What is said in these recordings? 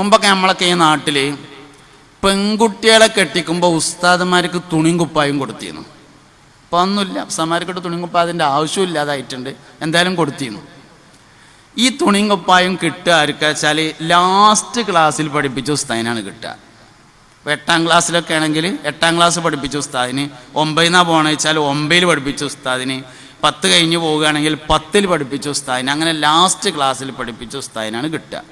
മുമ്പൊക്കെ നമ്മളൊക്കെ ഈ നാട്ടിൽ പെൺകുട്ടികളെ കെട്ടിക്കുമ്പോൾ ഉസ്താദന്മാർക്ക് തുണിയും കുപ്പായും കൊടുത്തിരുന്നു. അപ്പോൾ ഒന്നുമില്ല ഉസ്താദന്മാർക്കിട്ട് തുണിയും കുപ്പായതിന്റെ ആവശ്യമില്ലാതായിട്ടുണ്ട് എന്തായാലും കൊടുത്തിരുന്നു. ഈ തുണിയും കുപ്പായും കിട്ടുക ആർക്കാ വെച്ചാൽ ലാസ്റ്റ് ക്ലാസ്സിൽ പഠിപ്പിച്ച ഉസ്താദിനാണ് കിട്ടുക. ഇപ്പോൾ എട്ടാം ക്ലാസ്സിലൊക്കെ ആണെങ്കിൽ എട്ടാം ക്ലാസ് പഠിപ്പിച്ച ഉസ്താദിന് ഒമ്പതിനാ പോകണമെന്ന് വെച്ചാൽ ഒമ്പതിൽ പഠിപ്പിച്ച ഉസ്താദിന് പത്ത് കഴിഞ്ഞ് പോവുകയാണെങ്കിൽ പത്തിൽ പഠിപ്പിച്ച ഉസ്താദിന് അങ്ങനെ ലാസ്റ്റ് ക്ലാസ്സിൽ പഠിപ്പിച്ച ഉസ്താദിനാണ് കിട്ടുക.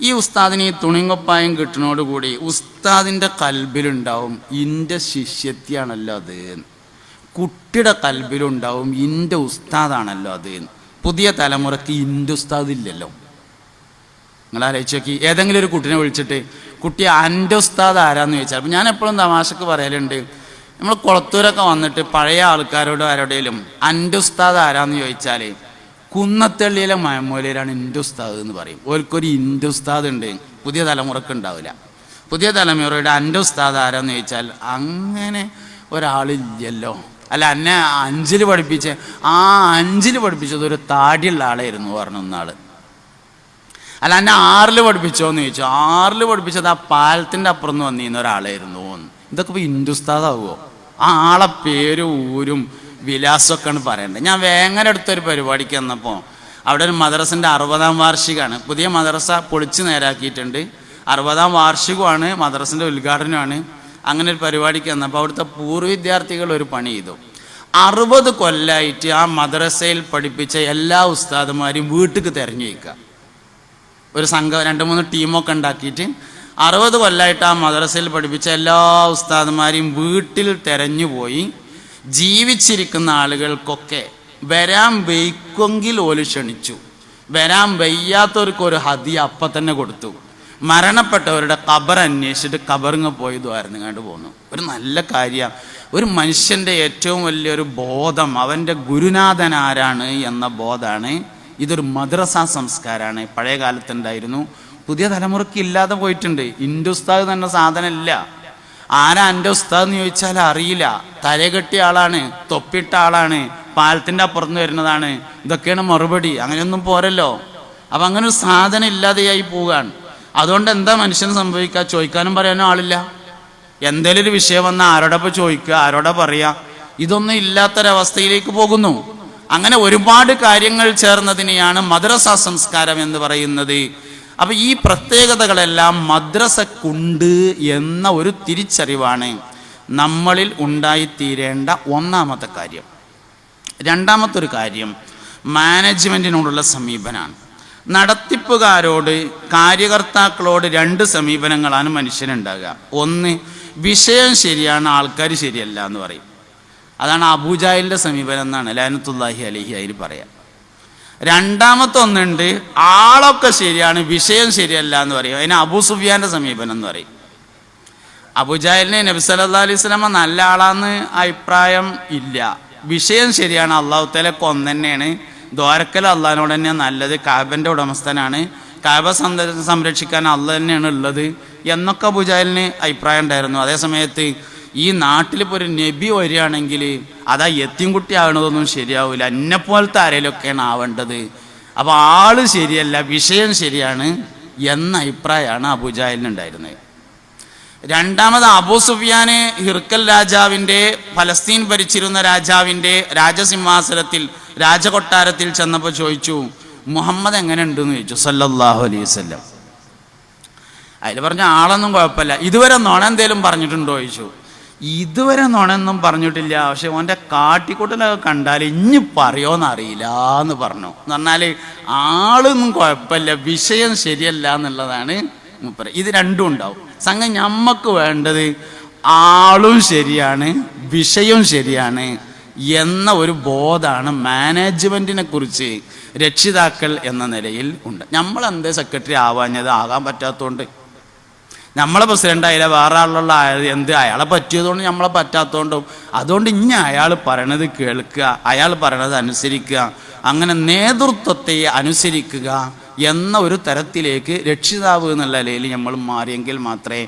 ഈ ഉസ്താദിന് ഈ തുണിങ്ങപ്പായം കിട്ടുന്നതോടുകൂടി ഉസ്താദിന്റെ കൽബിലുണ്ടാവും ഇന്റെ ശിഷ്യത്യാണല്ലോ അത്. കുട്ടിയുടെ കൽബിലുണ്ടാവും ഇന്റെ ഉസ്താദാണല്ലോ അത്. പുതിയ തലമുറയ്ക്ക് ഇന്റെ ഉസ്താദ് ഇല്ലല്ലോ നിങ്ങൾ ആലോചിച്ചോക്കി ഏതെങ്കിലും ഒരു കുട്ടിനെ വിളിച്ചിട്ട് കുട്ടി എന്റെ ഉസ്താദ് ആരാന്ന് ചോദിച്ചാൽ അപ്പം ഞാൻ എപ്പോഴും തമാശക്ക് പറയലുണ്ട്. നമ്മൾ കുളത്തൂരൊക്കെ വന്നിട്ട് പഴയ ആൾക്കാരോടും ആരോടേലും എന്റെ ഉസ്താദ് ആരാന്ന് ചോദിച്ചാൽ കുന്നത്തള്ളിയിലെ മയമൂലയിലാണ് എന്റെ ഉസ്താദ് എന്ന് പറയും. ഓർക്കൊരു ഇന്റെ ഉസ്താദ് ഉണ്ട്. പുതിയ തലമുറയ്ക്ക് ഉണ്ടാവില്ല. പുതിയ തലമുറയുടെ എന്റെ ഉസ്താദ് ആരാന്ന് ചോദിച്ചാൽ അങ്ങനെ ഒരാളില്ലല്ലോ. അല്ല എന്നെ അഞ്ചിൽ പഠിപ്പിച്ച ആ അഞ്ചിൽ പഠിപ്പിച്ചത് ഒരു താടിയുള്ള ആളായിരുന്നു പറഞ്ഞു ഒന്നാൾ അല്ല എന്നെ ആറിൽ പഠിപ്പിച്ചോന്ന് ചോദിച്ചു. ആറിൽ പഠിപ്പിച്ചത് ആ പാലത്തിന്റെ അപ്പുറം നിന്ന് വന്നിരുന്ന ഒരാളായിരുന്നു ഇതൊക്കെ ഇപ്പോൾ ഹിന്ദുസ്ഥാതാവുമോ ആ ആളെ പേരും ഊരും. വിലാസമൊക്കെയാണ് പറയേണ്ടത്. ഞാൻ വേങ്ങര അടുത്തൊരു പരിപാടിക്ക് വന്നപ്പോൾ അവിടെ ഒരു മദ്രസിന്റെ അറുപതാം വാർഷികമാണ് പുതിയ മദ്രസ പൊളിച്ച് നേരാക്കിയിട്ടുണ്ട്. അറുപതാം വാർഷികമാണ് മദ്രസിന്റെ ഉദ്ഘാടനമാണ് അങ്ങനെ ഒരു പരിപാടിക്ക് വന്നപ്പോൾ അവിടുത്തെ പൂർവ വിദ്യാർത്ഥികൾ ഒരു പണി ചെയ്തു. അറുപത് കൊല്ലമായിട്ട് ആ മദ്രസയിൽ പഠിപ്പിച്ച എല്ലാ ഉസ്താദുമാരെയും വീട്ടിൽ തിരഞ്ഞു വയ്ക്കുക ഒരു സംഘം രണ്ട് മൂന്ന് ടീമൊക്കെ ഉണ്ടാക്കിയിട്ട് അറുപത് കൊല്ലമായിട്ട് ആ മദ്രസയിൽ പഠിപ്പിച്ച എല്ലാ ഉസ്താദന്മാരെയും വീട്ടിൽ തിരഞ്ഞു പോയി ജീവിച്ചിരിക്കുന്ന ആളുകൾക്കൊക്കെ വരാൻ വയ്ക്കുമെങ്കിൽ ഓൽ ക്ഷണിച്ചു. വരാൻ വയ്യാത്തവർക്ക് ഒരു ഹതി അപ്പം തന്നെ കൊടുത്തു. മരണപ്പെട്ടവരുടെ കബർ അന്വേഷിച്ചിട്ട് കബറിങ്ങ് പോയി ദ്വാരന്ന് കണ്ട് പോന്നു. ഒരു നല്ല കാര്യമാണ് ഒരു മനുഷ്യന്റെ ഏറ്റവും വലിയൊരു ബോധം അവന്റെ ഗുരുനാഥൻ ആരാണ് എന്ന ബോധമാണ്. ഇതൊരു മദ്രസ സംസ്കാരമാണ്. പഴയ കാലത്തുണ്ടായിരുന്നു. പുതിയ തലമുറയ്ക്ക് ഇല്ലാതെ പോയിട്ടുണ്ട്. ഹിന്ദുസ്ഥാൻ തന്നെ സാധനമില്ല. ആരാ എന്റെ ഉസ്താദ് എന്ന് ചോദിച്ചാൽ അറിയില്ല. തലകെട്ടിയ ആളാണ് തൊപ്പിട്ട ആളാണ് പാലത്തിന്റെ അപ്പുറത്ത് വരുന്നതാണ്. ഇതൊക്കെയാണ് മറുപടി. അങ്ങനെയൊന്നും പോരല്ലോ. അപ്പം അങ്ങനെ ഒരു സാധനം ഇല്ലാതെയായി പോവുകയാണ്. അതുകൊണ്ട് എന്താ മനുഷ്യന് സംഭവിക്കുക? ചോദിക്കാനും പറയാനും ആളില്ല. എന്തേലും ഒരു വിഷയം വന്നാൽ ആരോടൊപ്പം ചോദിക്കുക? ആരോടാ പറയുക ഇതൊന്നും ഇല്ലാത്തൊരവസ്ഥയിലേക്ക് പോകുന്നു. അങ്ങനെ ഒരുപാട് കാര്യങ്ങൾ ചേർന്നതിനെയാണ് മദ്രസ സംസ്കാരം എന്ന് പറയുന്നത്. അപ്പൊ ഈ പ്രത്യേകതകളെല്ലാം മദ്രസക്കുണ്ട് എന്ന ഒരു തിരിച്ചറിവാണ് നമ്മളിൽ ഉണ്ടായിത്തീരേണ്ട ഒന്നാമത്തെ കാര്യം. രണ്ടാമത്തെ ഒരു കാര്യം മാനേജ്മെന്റിനോടുള്ള സമീപനമാണ് നടത്തിപ്പുകാരോട് കാര്യകർത്താക്കളോട് രണ്ട് സമീപനങ്ങളാണ് മനുഷ്യനുണ്ടാകുക. ഒന്ന് വിഷയം ശരിയാണ് ആൾക്കാർ ശരിയല്ല എന്ന് പറയും. അതാണ് അബൂജാഹിലിന്റെ സമീപനം എന്നാണ് ലാനത്തുല്ലാഹി അലഹി അതിൽ പറയാം. രണ്ടാമത്തെ ഒന്നുണ്ട് ആളൊക്കെ ശരിയാണ് വിഷയം ശരിയല്ല എന്ന് പറയും. അതിന് അബൂ സുഫിയാന്റെ സമീപനം എന്ന് പറയും. അബുജാലിനെ നബി സല്ലാ അലൈഹി സ്വലാമ നല്ല ആളാന്ന് അഭിപ്രായം ഇല്ല. വിഷയം ശരിയാണ് അള്ളാഹു തല കൊന്നെന്നെയാണ്. ദ്വാരക്കൽ അള്ളഹാനോട് തന്നെയാണ് നല്ലത്. കാബന്റെ ഉടമസ്ഥനാണ്. കാബ സംരക്ഷിക്കാൻ അള്ളാഹ് തന്നെയാണ് ഉള്ളത് എന്നൊക്കെ അബുജാലിന് അഭിപ്രായം ഉണ്ടായിരുന്നു. അതേ സമയത്ത് ഈ നാട്ടിലിപ്പോൾ ഒരു നബി വരികയാണെങ്കിൽ അതാ എത്തിൻകുട്ടി ആവണതൊന്നും ശരിയാവില്ല എന്നെപ്പോലത്തെ ആരെങ്കിലുമൊക്കെയാണ് ആവേണ്ടത്. അപ്പോൾ ആൾ ശരിയല്ല വിഷയം ശരിയാണ് എന്ന അഭിപ്രായമാണ് അബുജാഹലിനുണ്ടായിരുന്നത് രണ്ടാമത് അബൂ സുഫിയാന് ഹിർക്കൽ രാജാവിന്റെ ഫലസ്തീൻ ഭരിച്ചിരുന്ന രാജാവിന്റെ രാജസിംഹാസനത്തിൽ രാജകൊട്ടാരത്തിൽ ചെന്നപ്പോൾ ചോദിച്ചു മുഹമ്മദ് എങ്ങനെ ഉണ്ടെന്ന് ചോദിച്ചു? സല്ലല്ലാഹു അലൈഹി വസല്ലം. അതിൽ പറഞ്ഞ ആളൊന്നും കുഴപ്പമില്ല. ഇതുവരെ നോണെന്തേലും പറഞ്ഞിട്ടുണ്ടോ ചോദിച്ചു. ഇതുവരെ നുണയൊന്നും പറഞ്ഞിട്ടില്ല. പക്ഷെ ഓന്റെ കാട്ടിക്കൂട്ടലൊക്കെ കണ്ടാൽ ഇനി അറിയില്ല എന്ന് പറഞ്ഞു. എന്ന് പറഞ്ഞാൽ ആളൊന്നും കുഴപ്പമില്ല വിഷയം ശരിയല്ല എന്നുള്ളതാണ് മുപ്പര ഇത് രണ്ടും ഉണ്ടാവും. സംഘം ഞമ്മക്ക് വേണ്ടത് ആളും ശരിയാണ് വിഷയവും ശരിയാണ് എന്ന ഒരു ബോധമാണ് മാനേജ്മെന്റിനെ കുറിച്ച് രക്ഷിതാക്കൾ എന്ന നിലയിൽ ഉണ്ട്. നമ്മൾ എന്തേ സെക്രട്ടറി ആവാഞ്ഞത് ആകാൻ പറ്റാത്തതുകൊണ്ട്. നമ്മളെ പ്രസിഡന്റ് അയാളെ വേറെ ആളുള്ള എന്ത് അയാളെ പറ്റിയതുകൊണ്ട് നമ്മളെ പറ്റാത്തതുകൊണ്ടും അതുകൊണ്ട് ഇനി അയാൾ പറയണത് കേൾക്കുക അയാൾ പറയണത് അനുസരിക്കുക അങ്ങനെ നേതൃത്വത്തെ അനുസരിക്കുക എന്ന ഒരു തരത്തിലേക്ക് രക്ഷിതാവ് എന്നുള്ള നിലയിൽ നമ്മൾ മാറിയെങ്കിൽ മാത്രമേ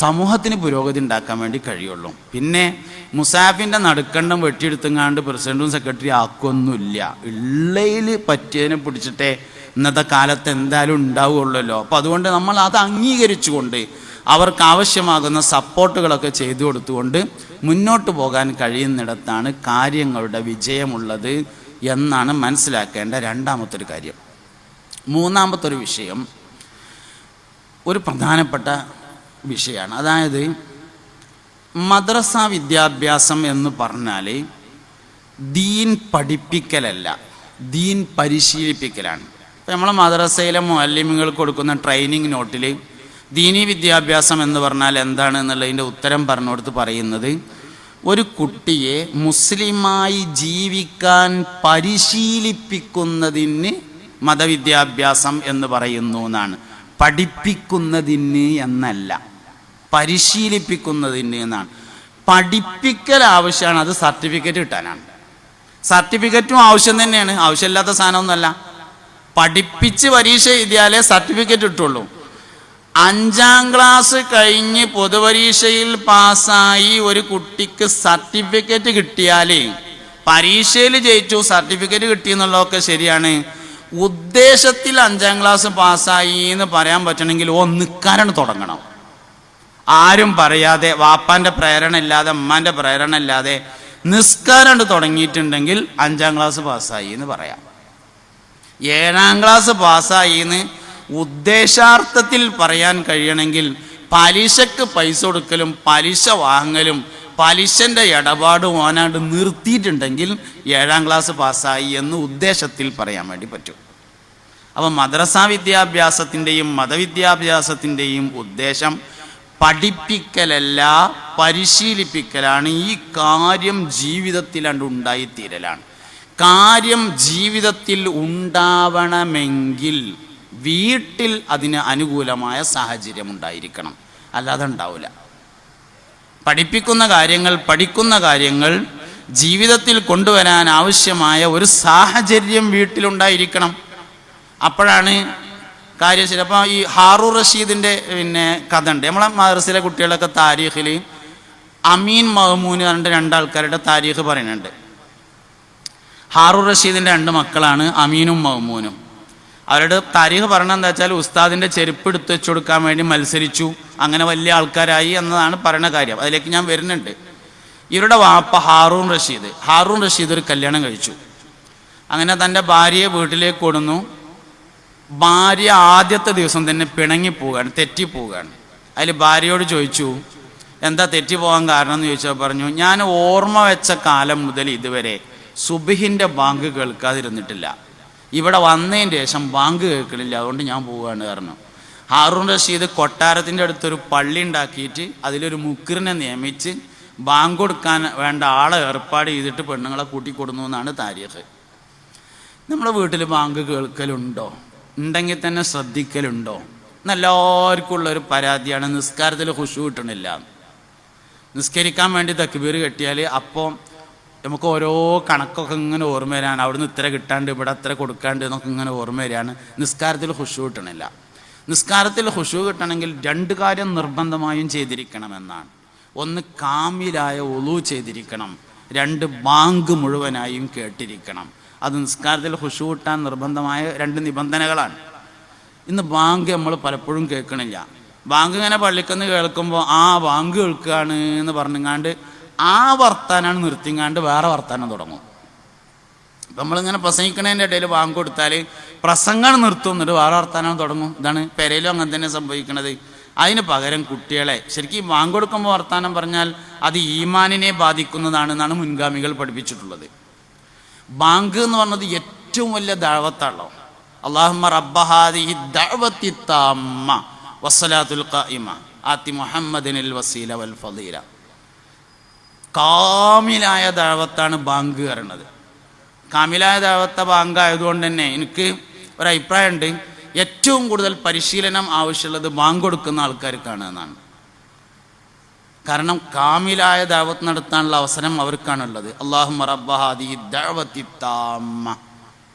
സമൂഹത്തിന് പുരോഗതി ഉണ്ടാക്കാൻ വേണ്ടി കഴിയുള്ളൂ. പിന്നെ മുസാഫിന്റെ നടുക്കണ്ടം വെട്ടിയെടുത്തങ്ങാണ്ട് പ്രസിഡന്റും സെക്രട്ടറി ആക്കൊന്നുമില്ല. ഉള്ളയിൽ പറ്റിയതിനെ പിടിച്ചിട്ടേ ഇന്നത്തെ കാലത്ത് എന്തായാലും ഉണ്ടാവുകയുള്ളല്ലോ. അപ്പോൾ അതുകൊണ്ട് നമ്മൾ അത് അംഗീകരിച്ചുകൊണ്ട് അവർക്ക് ആവശ്യമാകുന്ന സപ്പോർട്ടുകളൊക്കെ ചെയ്തു കൊടുത്തുകൊണ്ട് മുന്നോട്ട് പോകാൻ കഴിയുന്നിടത്താണ് കാര്യങ്ങളുടെ വിജയമുള്ളത് എന്നാണ് മനസ്സിലാക്കേണ്ട രണ്ടാമത്തൊരു കാര്യം. മൂന്നാമത്തെ ഒരു വിഷയം ഒരു പ്രധാനപ്പെട്ട വിഷയമാണ്. അതായത് മദ്രസ വിദ്യാഭ്യാസം എന്ന് പറഞ്ഞാൽ ദീൻ പഠിപ്പിക്കലല്ല ദീൻ പരിശീലിപ്പിക്കലാണ്. ഇപ്പം നമ്മളെ മദ്രസയിലെ മുഅല്ലിമുകൾ കൊടുക്കുന്ന ട്രെയിനിങ് നോട്ടിൽ ദീനി വിദ്യാഭ്യാസം എന്ന് പറഞ്ഞാൽ എന്താണ് എന്നുള്ളതിന്റെ ഉത്തരം പറഞ്ഞുകൊടുത്ത് പറയുന്നത് ഒരു കുട്ടിയെ മുസ്ലിമായി ജീവിക്കാൻ പരിശീലിപ്പിക്കുന്നതിന് മതവിദ്യാഭ്യാസം എന്ന് പറയുന്നു എന്നാണ്. പഠിപ്പിക്കുന്നതിന് എന്നല്ല. പരിശീലിപ്പിക്കുന്നതിന് എന്നാണ്. പഠിപ്പിക്കൽ ആവശ്യമാണ് അത് സർട്ടിഫിക്കറ്റ് കിട്ടാനാണ്. സർട്ടിഫിക്കറ്റും ആവശ്യം തന്നെയാണ് ആവശ്യമില്ലാത്ത സാധനമൊന്നുമല്ല. പഠിപ്പിച്ച് പരീക്ഷ എഴുതിയാലേ സർട്ടിഫിക്കറ്റ് കിട്ടുള്ളൂ. അഞ്ചാം ക്ലാസ് കഴിഞ്ഞ് പൊതുപരീക്ഷയിൽ പാസ്സായി ഒരു കുട്ടിക്ക് സർട്ടിഫിക്കറ്റ് കിട്ടിയാലേ പരീക്ഷയിൽ ജയിച്ചു സർട്ടിഫിക്കറ്റ് കിട്ടി എന്നുള്ളതൊക്കെ ശരിയാണ്. ഉദ്ദേശത്തിൽ അഞ്ചാം ക്ലാസ് പാസ്സായി എന്ന് പറയാൻ പറ്റണമെങ്കിൽ ഓ നിൽക്കാനാണ് തുടങ്ങണം. ആരും പറയാതെ വാപ്പാന്റെ പ്രേരണ ഇല്ലാതെ അമ്മാന്റെ പ്രേരണ ഇല്ലാതെ നിസ്കാരം തുടങ്ങിയിട്ടുണ്ടെങ്കിൽ അഞ്ചാം ക്ലാസ് പാസ്സായി എന്ന് പറയാം. ഏഴാം ക്ലാസ് പാസ്സായി എന്ന് ഉദ്ദേശാർത്ഥത്തിൽ പറയാൻ കഴിയണമെങ്കിൽ പലിശക്ക് പൈസ കൊടുക്കലും പലിശ വാങ്ങലും പലിശന്റെ ഇടപാട് ഓനാണ്ട് നിർത്തിയിട്ടുണ്ടെങ്കിൽ ഏഴാം ക്ലാസ് പാസ്സായി എന്ന് ഉദ്ദേശത്തിൽ പറയാൻ വേണ്ടി പറ്റും. അപ്പം മദ്രസാ വിദ്യാഭ്യാസത്തിന്റെയും മതവിദ്യാഭ്യാസത്തിന്റെയും ഉദ്ദേശം പഠിപ്പിക്കലല്ല പരിശീലിപ്പിക്കലാണ്. ഈ കാര്യം ജീവിതത്തിൽ ജീവിതത്തിലാണ്ട് ഉണ്ടായിത്തീരലാണ്. കാര്യം ജീവിതത്തിൽ ഉണ്ടാവണമെങ്കിൽ വീട്ടിൽ അതിന് അനുകൂലമായ സാഹചര്യം ഉണ്ടായിരിക്കണം. അല്ലാതെ ഉണ്ടാവില്ല പഠിപ്പിക്കുന്ന കാര്യങ്ങൾ പഠിക്കുന്ന കാര്യങ്ങൾ ജീവിതത്തിൽ കൊണ്ടുവരാൻ ആവശ്യമായ ഒരു സാഹചര്യം വീട്ടിലുണ്ടായിരിക്കണം. അപ്പോഴാണ് കാര്യം ശരി. അപ്പോൾ ഈ ഹാറൂർ റഷീദിന്റെ പിന്നെ കഥ ഉണ്ട് നമ്മളെ മദ്രസിലെ കുട്ടികളൊക്കെ താരീഖിൽ അമീൻ മഹ്മൂന് പറഞ്ഞിട്ട് രണ്ടാൾക്കാരുടെ താരീഖ് പറയുന്നുണ്ട്. ഹാറൂർ റഷീദിന്റെ രണ്ട് മക്കളാണ് അമീനും മഹ്മൂനും. അവരുടെ താരീഖ് പറഞ്ഞത് എന്താ വെച്ചാൽ ഉസ്താദിന്റെ ചെരുപ്പ് എടുത്ത് വെച്ച് കൊടുക്കാൻ വേണ്ടി മത്സരിച്ചു അങ്ങനെ വലിയ ആൾക്കാരായി എന്നതാണ് പറയുന്ന കാര്യം. അതിലേക്ക് ഞാൻ വരുന്നുണ്ട്. ഇവരുടെ വാപ്പ ഹാറൂൺ റഷീദ്. ഹാറൂൺ റഷീദ് ഒരു കല്യാണം കഴിച്ചു. അങ്ങനെ തന്റെ ഭാര്യയെ വീട്ടിലേക്ക് കൊടുന്നു ഭാര്യ ആദ്യത്തെ ദിവസം തന്നെ പിണങ്ങിപ്പോവുകയാണ് തെറ്റിപ്പോവുകയാണ് അതിൽ ഭാര്യയോട് ചോദിച്ചു എന്താ തെറ്റിപ്പോകാൻ കാരണം? എന്ന് ചോദിച്ചാൽ പറഞ്ഞു ഞാൻ ഓർമ്മ വെച്ച കാലം മുതൽ ഇതുവരെ സുബിഹിന്റെ ബാങ്ക് കേൾക്കാതിരുന്നിട്ടില്ല. ഇവിടെ വന്നതിന് ശേഷം ബാങ്ക് കേൾക്കണില്ല അതുകൊണ്ട് ഞാൻ പോവുകയാണ് കാരണം ഹാറൂൺ റഷീദ് കൊട്ടാരത്തിന്റെ അടുത്തൊരു പള്ളി ഉണ്ടാക്കിയിട്ട് അതിലൊരു മുക്കിറിനെ നിയമിച്ച് ബാങ്ക് കൊടുക്കാൻ വേണ്ട ആളെ ഏർപ്പാട് ചെയ്തിട്ട് പെണ്ണുങ്ങളെ കൂട്ടിക്കൊടുന്നു എന്നാണ് താരീഖ്. നമ്മുടെ വീട്ടിൽ ബാങ്ക് കേൾക്കലുണ്ടോ? ഉണ്ടെങ്കിൽ തന്നെ ശ്രദ്ധിക്കലുണ്ടോ? എന്നെല്ലാവർക്കും ഉള്ളൊരു പരാതിയാണ് നിസ്കാരത്തിൽ ഹുഷു കിട്ടണില്ല. നിസ്കരിക്കാൻ വേണ്ടി തക്ബീർ കെട്ടിയാൽ അപ്പോൾ നമുക്ക് ഓരോ കണക്കൊക്കെ ഇങ്ങനെ ഓർമ്മ വരാണ്. അവിടുന്ന് ഇത്ര കിട്ടാണ്ട് ഇവിടെ അത്ര കൊടുക്കാണ്ട് എന്നൊക്കെ ഇങ്ങനെ ഓർമ്മ വരികയാണ് നിസ്കാരത്തിൽ ഹുഷു കിട്ടണില്ല. നിസ്കാരത്തിൽ ഹുഷു കിട്ടണമെങ്കിൽ രണ്ട് കാര്യം നിർബന്ധമായും ചെയ്തിരിക്കണമെന്നാണ്. ഒന്ന് കാമിലായ ഒളു ചെയ്തിരിക്കണം. രണ്ട് ബാങ്ക് മുഴുവനായും കേട്ടിരിക്കണം. അത് നിസ്കാരത്തിൽ ഹുഷു കിട്ടാൻ നിർബന്ധമായ രണ്ട് നിബന്ധനകളാണ്. ഇന്ന് ബാങ്ക് നമ്മൾ പലപ്പോഴും കേൾക്കണില്ല. ബാങ്ക് ഇങ്ങനെ പള്ളിക്കൊന്ന് കേൾക്കുമ്പോൾ ആ ബാങ്ക് കേൾക്കുകയാണ് എന്ന് പറഞ്ഞങ്ങാണ്ട് ആ വർത്താനാണ് നിർത്തിങ്ങാണ്ട് വേറെ വർത്താനം തുടങ്ങും. ഇപ്പം നമ്മളിങ്ങനെ പ്രസംഗിക്കണതിന്റെ ഇടയിൽ ബാങ്ക് കൊടുത്താൽ പ്രസംഗം നിർത്തും എന്നിട്ട് വേറെ വർത്താനം തുടങ്ങും. ഇതാണ് പെരയിലും അങ്ങനെ തന്നെ സംഭവിക്കുന്നത് അതിന് പകരം കുട്ടികളെ ശരിക്കും ബാങ്ക് കൊടുക്കുമ്പോൾ വർത്താനം പറഞ്ഞാൽ അത് ഈമാനിനെ ബാധിക്കുന്നതാണെന്നാണ് മുൻഗാമികൾ പഠിപ്പിച്ചിട്ടുള്ളത്. ബാങ്ക് എന്ന് പറഞ്ഞത് ഏറ്റവും വലിയ ദഴവത്താണല്ലോ. അള്ളാഹുമ്മ റബ്ബഹാദി ദഴവത്തി താമ്മ വസ്സലാത്തുൽ ഖായിമ ആത്തി മുഹമ്മദിനിൽ വസീല വൽ ഫളീല കാമിലായ ദഴവത്താണ് ബാങ്ക് പറയുന്നത്. കാമിലായ ദഴവത്ത ബാങ്ക് ആയതുകൊണ്ട് തന്നെ എനിക്ക് ഒരു അഭിപ്രായമുണ്ട് ഏറ്റവും കൂടുതൽ പരിശീലനം ആവശ്യമുള്ളത് ബാങ്ക് കൊടുക്കുന്ന ആൾക്കാർക്കാണ് എന്നാണ് കാരണം കാമിലായ ദാവത്ത് നടത്താനുള്ള അവസരം അവർക്കാണുള്ളത്. അള്ളാഹു താമ്മ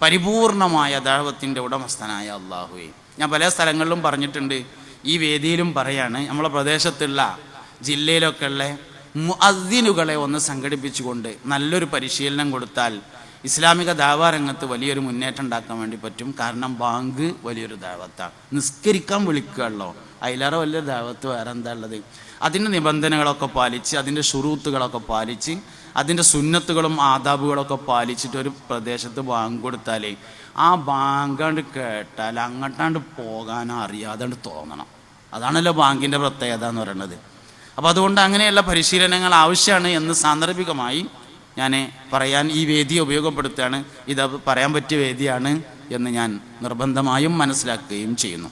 പരിപൂർണമായ ദാവത്തിന്റെ ഉടമസ്ഥനായ അള്ളാഹുവെ ഞാൻ പല സ്ഥലങ്ങളിലും പറഞ്ഞിട്ടുണ്ട്. ഈ വേദിയിലും പറയാണ്. നമ്മളെ പ്രദേശത്തുള്ള ജില്ലയിലൊക്കെ ഉള്ള മുഅദ്ദിനുകളെ ഒന്ന് സംഘടിപ്പിച്ചുകൊണ്ട് നല്ലൊരു പരിശീലനം കൊടുത്താൽ ഇസ്ലാമിക ദാവാ രംഗത്ത് വലിയൊരു മുന്നേറ്റം ഉണ്ടാക്കാൻ വേണ്ടി പറ്റും. കാരണം ബാങ്ക് വലിയൊരു ദാവത്താണ്. നിസ്കരിക്കാൻ വിളിക്കുകയല്ലോ അതിലേറെ വലിയ ദാവത്ത് വേറെ എന്താ ഉള്ളത്? അതിന്റെ നിബന്ധനകളൊക്കെ പാലിച്ച് അതിന്റെ ഷുറൂത്തുകളൊക്കെ പാലിച്ച് അതിന്റെ സുന്നത്തുകളും ആദാബുകളൊക്കെ പാലിച്ചിട്ട് ഒരു പ്രദേശത്ത് ബാങ്ക് കൊടുത്താലേ ആ ബാങ്കാണ്ട് കേട്ടാൽ അങ്ങോട്ടാണ്ട് പോകാൻ അറിയാതെ തോന്നണം. അതാണല്ലോ ബാങ്കിന്റെ പ്രത്യേകത എന്ന് പറയുന്നത്. അപ്പോൾ അതുകൊണ്ട് അങ്ങനെയുള്ള പരിശീലനങ്ങൾ ആവശ്യമാണ് എന്ന് സാന്ദർഭികമായി ഞാൻ പറയാൻ ഈ വേദി ഉപയോഗപ്പെടുത്തുകയാണ്. ഇത് പറയാൻ പറ്റിയ വേദിയാണ് എന്ന് ഞാൻ നിർബന്ധമായും മനസ്സിലാക്കുകയും ചെയ്യുന്നു.